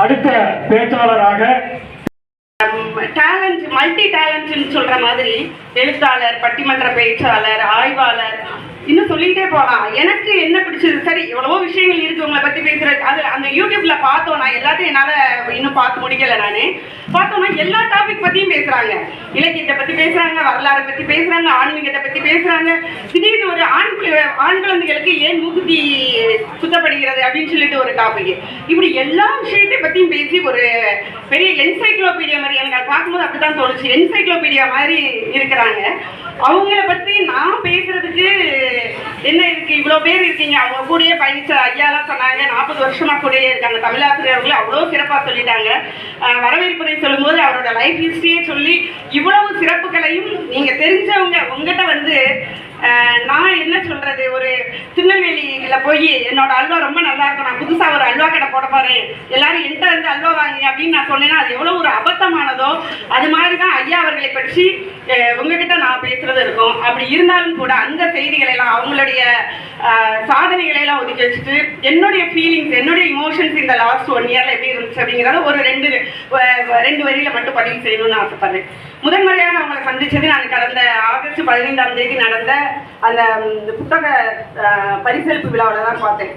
அடுத்த பேச்சாளராக talent multi டேலண்ட்னு சொல்ற மாதிரி எழுத்தாளர் பட்டிமன்ற பேச்சாளர் ஆய்வாளர் இன்னும் சொல்லிட்டே போகலாம். எனக்கு என்ன பிடிச்சது? சரி எவ்வளவோ விஷயங்கள் இருக்கு உங்களை பத்தி பேசுறது அது அந்த யூடியூப்ல பார்த்தோம். நான் எல்லாத்தையும் என்னால இன்னும் பார்த்து முடிக்கல நானு. பார்த்தோம்னா எல்லா டாபிக் பத்தியும் பேச பேசுறாங்க வரலாறை பத்தி பேசுறாங்க ஆன்மீகத்தை பத்தி பேசுறாங்க. திடீர்னு ஒரு ஆண் பிள்ளை- ஆண் குழந்தைகளுக்கு ஏன் முகுதி சுத்தப்படுகிறது அப்படின்னு சொல்லிட்டு ஒரு டாபிக் இப்படி எல்லா விஷயத்தையும் பத்தியும் பேசி ஒரு பெரிய என்சைக்ளோபீடியா மாதிரி எனக்கு பார்க்கும்போது அப்படித்தான் தோணுச்சு. என்சைக்ளோபீடியா மாதிரி இருக்கிறாங்க. அவங்கள பத்தி நான் பேசுறதுக்கு என்ன இருக்கு? இவ்வளவு பேர் இருக்கீங்க. அவங்க கூடயே பயணிச்ச ஐயாலாம் சொன்னாங்க. நாற்பது வருஷமா கூடயே இருக்காங்க. தமிழாசிரியர்கள் அவ்வளோ சிறப்பா சொல்லிட்டாங்க. அஹ் வரவேற்புரை சொல்லும்போது அவரோட லைஃப் ஹிஸ்டரியே சொல்லி இவ்வளவு சிறப்புகளையும் நீங்க தெரிஞ்சவங்க உங்ககிட்ட வந்து நான் என்ன சொல்றது ஒரு திருநெல்வேலியில போய் என்னோட அல்வா ரொம்ப நல்லா இருக்கும். நான் புதுசா ஒரு அல்வா கடை போட போறேன். எல்லாரும் என்கிட்ட வந்து அல்வா வாங்குங்க அப்படின்னு நான் சொன்னேன்னா அது எவ்வளவு ஒரு அபத்தமானதோ அது மாதிரி தான் ஐயா அவர்களை பற்றி உங்ககிட்ட நான் பேசுறது இருக்கும். அப்படி இருந்தாலும் கூட அந்த செய்திகளை எல்லாம் அவங்களுடைய சாதனைகளை எல்லாம் ஒதுக்கி வச்சுட்டு என்னுடைய ஃபீலிங்ஸ் என்னுடைய இமோஷன்ஸ் இந்த லாஸ்ட் ஒன் இயர்ல எப்படி இருந்துச்சு அப்படிங்கறத ஒரு ரெண்டு ரெண்டு வரியில மட்டும் பதிவு செய்யணும்னு ஆசைப்படுறேன். முதன்முறையாக அவங்களை சந்திச்சது நான் கடந்த ஆகஸ்ட் பதினைந்தாம் தேதி நடந்த அந்த புத்தக பரிசளிப்பு விழாவில் தான் பார்த்தேன்.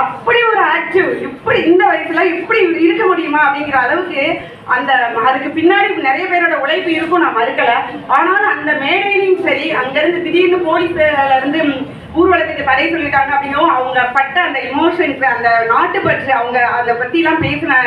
அப்படி ஒரு ஆக்டிவ் இப்படி இந்த வயசுல இப்படி இருக்க முடியுமா அப்படிங்கிற அளவுக்கு அந்த அதுக்கு பின்னாடி நிறைய பேரோட உழைப்பு இருக்கும் நான் மறுக்கல. ஆனாலும் அந்த மேடையிலையும் சரி அங்கிருந்து திடீர்னு போலீஸ்ல இருந்து ஊர்வலத்துக்கு தடை சொல்லிட்டாங்க அப்படின்னும் அவங்க பட்ட அந்த இமோஷன்ஸ் அந்த நாட்டு பற்றி அவங்க அதை பற்றிலாம் பேசின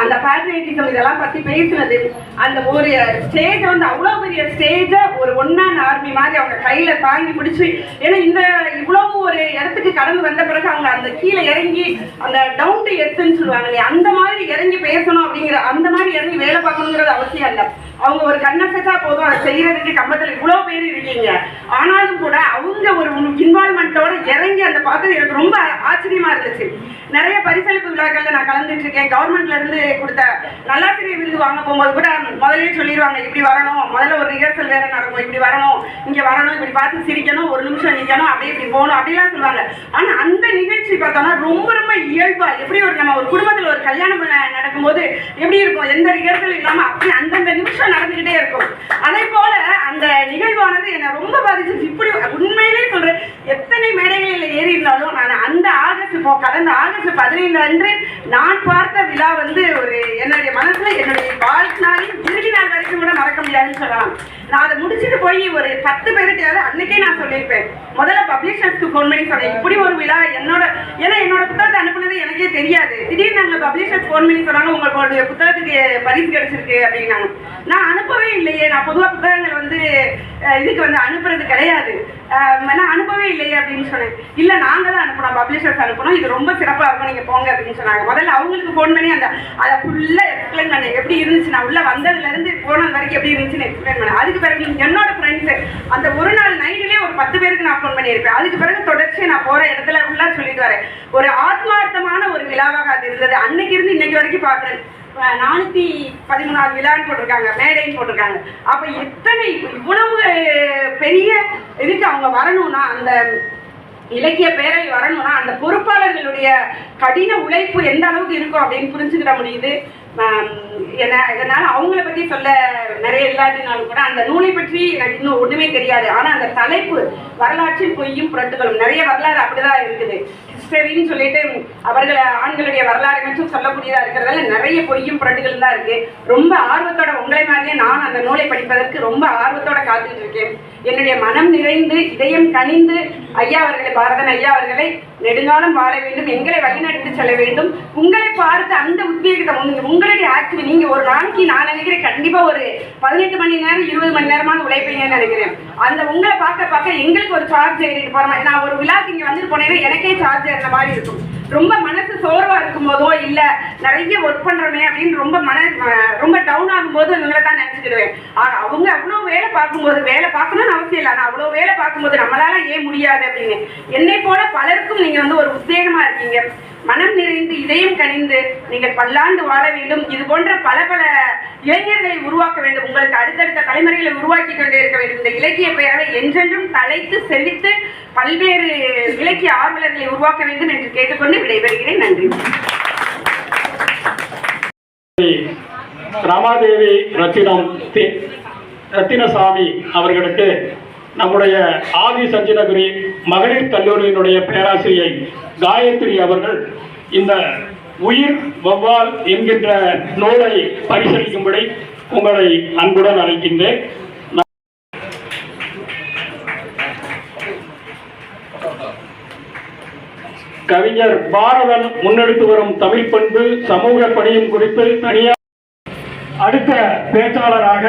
அந்த பேட்ரியட்டிசம் இதெல்லாம் பற்றி பேசினது அந்த ஒரு ஸ்டேஜ் வந்து அவ்வளோ பெரிய ஸ்டேஜை ஒரு ஒன்னான ஆர்மி மாதிரி அவங்க கையில் தாங்கி பிடிச்சி ஏன்னா இந்த இவ்வளோ ஒரு இடத்துக்கு கடந்து வந்த பிறகு அவங்க அந்த கீழே இறங்கி அந்த டவுன் டு எர்த்துன்னு சொல்லுவாங்க இல்லையா அந்த மாதிரி இறங்கி பேசணும் அப்படிங்கிற அந்த மாதிரி இறங்கி வேலை பார்க்கணுங்கிறது அவசியம் இல்லை. அவங்க ஒரு கண்ணசத்தா போதும் அதை செய்யறதுக்கு கம்பத்தில் இவ்வளோ பேர் இருக்கீங்க. ஆனாலும் கூட அவங்க ஒரு இன்வால்மெண்ட்டோட இறங்கி அந்த பார்த்தது எனக்கு ரொம்ப ஆச்சரியமா இருந்துச்சு. நிறைய பரிசளிப்பு விழாக்கள்ல நான் கலந்துட்டு இருக்கேன் கவர்மெண்ட்ல இருந்து கொடுத்த நல்லாசிரியர் விருது வாங்க போகும்போது கூட முதலே சொல்லிடுவாங்க இப்படி வரணும். முதல்ல ஒரு ரிஹர்சல் வேற நடக்கும். இப்படி வரணும். இங்க வரணும். இப்படி பார்த்து சிரிக்கணும். ஒரு நிமிஷம் நிக்கணும். அப்படியே இப்படி போகணும். அப்படிலாம் சொல்லுவாங்க. ஆனா அந்த நிகழ்ச்சி பார்த்தோம்னா ரொம்ப ரொம்ப இயல்பா எப்படி ஒரு நம்ம ஒரு குடும்பத்தில் ஒரு கல்யாணம் நடக்கும்போது எப்படி இருக்கும்? எந்த ரிஹர்சல் இல்லாம அப்படி அந்தந்த நிமிஷம் நடந்துகிட்டே இருக்கும். அதே போல அந்த நிகழ்வானது என்னை ரொம்ப பாதிச்சு இப்படி எத்தனை மேடைகளில் ஏறி இருந்தாலும் நான் அந்த ஆகஸ்ட் இப்போ கடந்த ஆகஸ்ட் பதினைந்து அன்று நான் பார்த்த விழா வந்து ஒரு என்னுடைய மனசுல என்னுடைய வாழ்நாளின் இறுதி நாள் வரைக்கும் கூட மறக்க முடியாதுன்னு சொல்லலாம். நான் அதை முடிச்சுட்டு போய் ஒரு பத்து பேருக்கையாவது அன்னைக்கே நான் சொல்லியிருப்பேன். முதல்ல பப்ளிஷர்ஸ்க்கு ஃபோன் பண்ணி சொன்னேன். இப்படி ஒரு விழா என்னோட ஏன்னா என்னோட புத்தகத்தை அனுப்புனது எனக்கே தெரியாது. திடீர்னு நாங்கள் பப்ளிஷர்ஸ் ஃபோன் பண்ணி சொன்னாங்க உங்களுடைய புத்தகத்துக்கு பரிசு கிடைச்சிருக்கு அப்படின்னாங்க. நான் அனுப்பவே இல்லையே. நான் பொதுவாக புத்தகங்கள் வந்து இதுக்கு வந்து அனுப்புறது கிடையாது. நான் அனுப்பவே இல்லையே அப்படின்னு சொன்னேன் இல்லை நாங்கள் தான் அனுப்பணும் பப்ளிஷர்ஸ் அனுப்பணும் இது ரொம்ப சிறப்பாக இருக்கும். நீங்கள் போங்க அப்படின்னு சொன்னாங்க. முதல்ல அவங்களுக்கு ஃபோன் பண்ணி அந்த அதை ஃபுல்லாக எக்ஸ்பிளைன் பண்ணேன் எப்படி இருந்துச்சு? நான் உள்ளே வந்ததுலேருந்து போனது வரைக்கும் எப்படி இருந்துச்சுன்னு எக்ஸ்பிளைன் பண்ணேன் அதுக்கு பிறகு என்னோட ஃப்ரெண்ட்ஸு அந்த ஒரு நாள் நைட்டிலே ஒரு பத்து பேருக்கு நான் ஃபோன் பண்ணியிருப்பேன். அதுக்கு பிறகு தொடர்ச்சி நான் போகிற இடத்துல ஃபுல்லாக சொல்லிட்டு வரேன். ஒரு ஆத்மார்த்தமான ஒரு விழாவாக அது இருந்தது. அன்னைக்கு இருந்து இன்னைக்கு வரைக்கும் பார்க்குறேன் நானூத்தி பதிமூணாவது விழான்னு போட்டிருக்காங்க மேடைன்னு போட்டிருக்காங்க. அப்ப எத்தனை இவ்வளவு பெரிய இதுக்கு அவங்க வரணும்னா அந்த இலக்கிய பேரவை வரணும்னா அந்த பொறுப்பாளர்களுடைய கடின உழைப்பு எந்த அளவுக்கு இருக்கும் அப்படின்னு புரிஞ்சுக்கிட முடியுது. என்ன என்னால் அவங்கள பற்றி சொல்ல நிறைய இல்லாட்டினாலும் கூட அந்த நூலை பற்றி எனக்கு இன்னும் ஒன்றுமே தெரியாது. ஆனால் அந்த தலைப்பு வரலாற்றில் பொய்யும் புரட்டுகளும் நிறைய வரலாறு அப்படிதான் இருக்குது. ஹிஸ்டரின்னு சொல்லிட்டு அவர்களை ஆண்களுடைய வரலாறு மட்டும் சொல்லக்கூடியதாக இருக்கிறதால நிறைய பொய்யும் புரட்டுகள் தான் இருக்கு. ரொம்ப ஆர்வத்தோட உங்களை மாதிரியே நான் அந்த நூலை படிப்பதற்கு ரொம்ப ஆர்வத்தோட காத்துட்டு இருக்கேன். என்னுடைய மனம் நிறைந்து இதயம் கனிந்து ஐயா அவர்களை பாரதன் ஐயா அவர்களை நெடுங்காலம் வாழ வேண்டும் எங்களை வழிநடத்தி செல்ல வேண்டும். உங்களை பார்த்து அந்த உத்வேகத்தை உங்களுடைய ஆக்டிவ் நீங்க ஒரு நாளைக்கு நான் நினைக்கிறேன் கண்டிப்பா ஒரு பதினெட்டு மணி நேரம் இருபது மணி நேரமான உழைப்பீங்கன்னு நினைக்கிறேன். அந்த உங்களை பார்க்க பார்க்க எங்களுக்கு ஒரு சார்ஜ் ஏறிட்டு போற மாதிரி நான் ஒரு விழாக்கு இங்க வந்துட்டு போனேன்னா எனக்கே சார்ஜ் ஏறின மாதிரி இருக்கும். ரொம்ப மனசு சோர்வா இருக்கும் போதோ இல்ல நிறைய ஒர்க் பண்றோமே அப்படின்னு ரொம்ப மன அஹ் ரொம்ப டவுன் ஆகும்போது இவங்களை தான் நினைச்சுக்கிடுவேன். ஆனா அவங்க அவ்வளவு வேலை பார்க்கும்போது வேலை பார்க்கணும்னு அவசியம் இல்லை. ஆனா அவ்வளவு வேலை பார்க்கும்போது நம்மளால ஏன் முடியாது அப்படின்னு. என்னை போல பலருக்கும் நீங்க வந்து ஒரு உத்வேகமா இருக்கீங்க. மனம் நிறைந்து இதயம் கனிந்து நீங்கள் பல்லாண்டு வாழ வேண்டும். இது போன்ற பல பல இளைஞர்களை உருவாக்க வேண்டும். உங்களுக்கு அடுத்தடுத்த தலைமுறைகளை உருவாக்கி கொண்டே இருக்க வேண்டும். இந்த இலக்கிய பேரவை என்றென்றும் தலைத்து செழித்து பல்வேறு இலக்கிய ஆர்வலர்களை உருவாக்க வேண்டும் என்று கேட்டுக்கொண்டு விடைபெறுகிறேன். நன்றி. ரமாதேவி ரத்தினம் தி- ரத்தினசாமி அவர்களுக்கு நம்முடைய ஆதி சஞ்சனகிரி மகளிர் கல்லூரியினுடைய பேராசிரியை காயத்ரி அவர்கள் இந்த உயிர் வவ்வால் என்கின்ற நூலை பரிசளிக்கும்படி உங்களை அன்புடன் அழைக்கின்றேன். கவிஞர் பாரதன் முன்னெடுத்து வரும் தமிழ் பண்பு சமூக பணியும் குறித்து தனியார் அடுத்த பேச்சாளராக